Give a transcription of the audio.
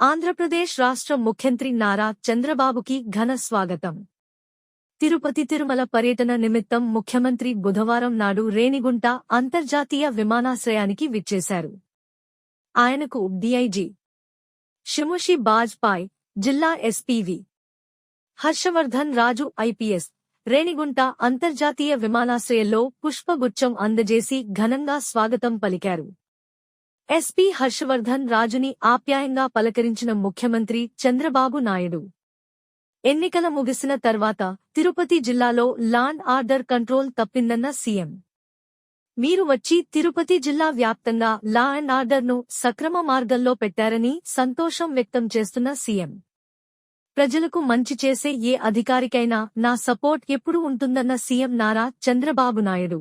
ఆంధ్రప్రదేశ్ రాష్ట్ర ముఖ్యంత్రి నారా చంద్రబాబుకి ఘన స్వాగతం. తిరుపతి తిరుమల పర్యటన నిమిత్తం ముఖ్యమంత్రి బుధవారం నాడు రేణిగుంట అంతర్జాతీయ విమానాశ్రయానికి విచ్చేశారు. ఆయనకు డిఐజీ షిముషి బాజ్పాయ్ జిల్లా SP V Harshavardhan Raju IPS Renigunta అంతర్జాతీయ విమానాశ్రయంలో పుష్పగుచ్చం అందజేసి ఘనంగా స్వాగతం పలికారు. ఎస్పీ హర్షవర్ధన్ రాజుని ఆప్యాయంగా పలకరించిన ముఖ్యమంత్రి చంద్రబాబు నాయుడు. ఎన్నికల ముగిసిన తర్వాత తిరుపతి జిల్లాలో లాండ్ ఆర్డర్ కంట్రోల్ తప్పిందన్న సీఎం. మీరు వచ్చి తిరుపతి జిల్లా వ్యాప్తంగా లా అండ్ ఆర్డర్ను సక్రమ మార్గంలో పెట్టారని సంతోషం వ్యక్తం చేస్తున్న సీఎం. ప్రజలకు మంచి చేసే ఏ అధికారికైనా నా సపోర్ట్ ఎప్పుడు ఉంటుందన్న సీఎం నారా చంద్రబాబు నాయుడు.